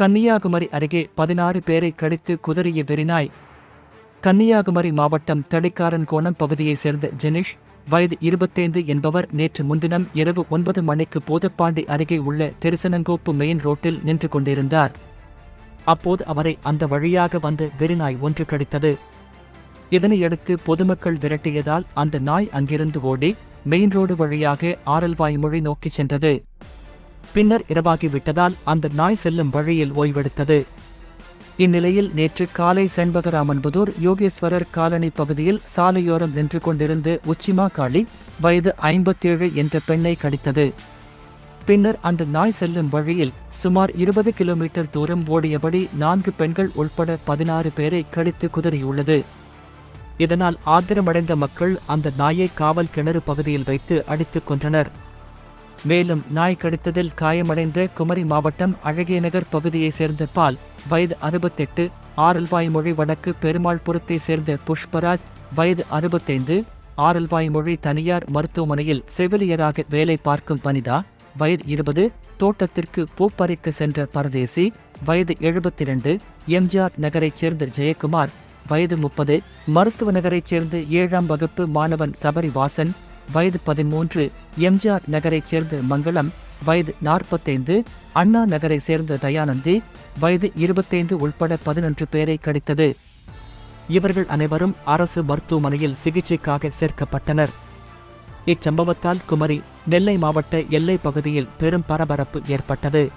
கன்னியாகுமரி அருகே பதினாறு பேரை கடித்து குதறிய வெறிநாய். கன்னியாகுமரி மாவட்டம் தடிக்காரன் கோணம் பகுதியைச் சேர்ந்த ஜெனிஷ் வயது இருபத்தைந்து என்பவர் நேற்று முன்தினம் இரவு ஒன்பது மணிக்கு போதப்பாண்டி அருகே உள்ள தெருசனங்கோப்பு மெயின் ரோட்டில் நின்று கொண்டிருந்தார். அப்போது அவரை அந்த வழியாக வந்த வெறிநாய் ஒன்று கடித்தது. இதனையடுத்து பொதுமக்கள் விரட்டியதால் அந்த நாய் அங்கிருந்து ஓடி மெயின் ரோடு வழியாக ஆரல்வாய்மொழி நோக்கிச் சென்றது. பின்னர் இரவாகிவிட்டதால் அந்த நாய் செல்லும் வழியில் ஓய்வெடுத்தது. இந்நிலையில் நேற்று காலை செண்பகராமன்புதூர் யோகேஸ்வரர் காலனி பகுதியில் சாலையோரம் நின்று கொண்டிருந்து உச்சிமா காளி வயது ஐம்பத்தேழு என்ற பெண்ணை கடித்தது. பின்னர் அந்த நாய் செல்லும் வழியில் சுமார் இருபது கிலோமீட்டர் தூரம் ஓடியபடி நான்கு பெண்கள் உள்பட பதினாறு பேரை கடித்து குதறியுள்ளது. இதனால் ஆத்திரமடைந்த மக்கள் அந்த நாயை காவல் கிணறு பகுதியில் வைத்து அடித்துக் கொன்றனர். மேலும் நாய் கடித்ததில் காயமடைந்த குமரி மாவட்டம் அழகியநகர் பகுதியைச் சேர்ந்த பால் வயது அறுபத்தெட்டு ஆரல்வாய்மொழி வடக்கு பெருமாள்புரத்தை சேர்ந்த புஷ்பராஜ் வயது அறுபத்தைந்து ஆரல்வாய்மொழி தனியார் மருத்துவமனையில் செவிலியராக வேலை பார்க்கும் வனிதா வயது இருபது தோட்டத்திற்கு பூப்பறிக்க சென்ற பரதேசி வயது எழுபத்தி இரண்டு எம்ஜிஆர் நகரைச் சேர்ந்த ஜெயக்குமார் வயது முப்பது மருத்துவ நகரைச் சேர்ந்த ஏழாம் வகுப்பு மாணவன் சபரிவாசன் வயது பதிமூன்று எம்ஜிஆர் நகரைச் சேர்ந்த மங்களம் வயது நாற்பத்தைந்து அண்ணா நகரைச் சேர்ந்த தயானந்தி வயது இருபத்தைந்து உள்பட பதினொன்று பேரை கடித்தது. இவர்கள் அனைவரும் அரசு மருத்துவமனையில் சிகிச்சைக்காக சேர்க்கப்பட்டனர். இச்சம்பவத்தால் குமரி நெல்லை மாவட்ட எல்லை பகுதியில் பெரும் பரபரப்பு ஏற்பட்டது.